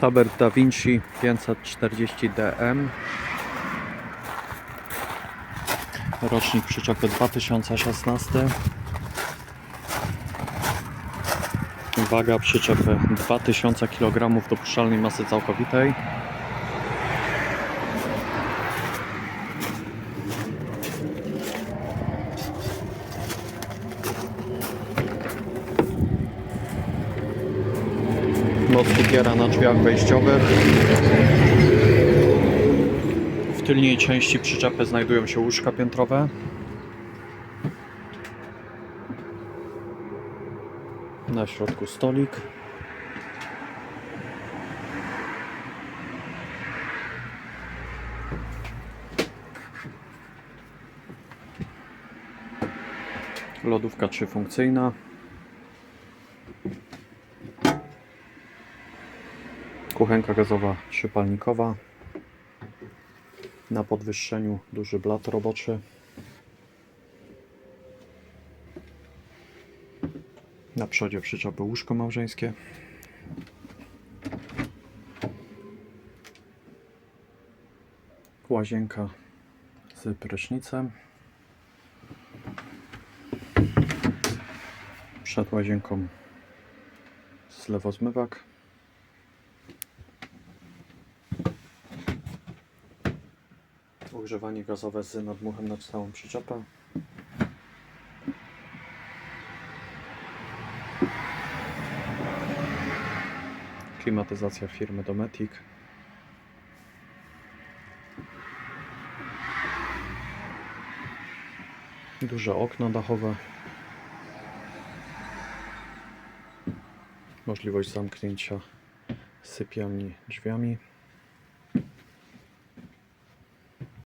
Tabert Da Vinci 540 DM. Rocznik przyczepy 2016. Waga przyczepy 2000 kg dopuszczalnej masy całkowitej. Moc kupiera na drzwiach wejściowych. W tylnej części przyczepy znajdują się łóżka piętrowe. Na środku stolik. Lodówka trzyfunkcyjna. Kuchenka gazowa trzypalnikowa. Na podwyższeniu duży blat roboczy. Na przodzie przyczepy łóżko małżeńskie. Łazienka z prysznicem. Przed łazienką zlewozmywak. Ogrzewanie gazowe z nadmuchem na całą przyczepę. Klimatyzacja firmy Dometic. Duże okna dachowe. Możliwość zamknięcia sypialni drzwiami.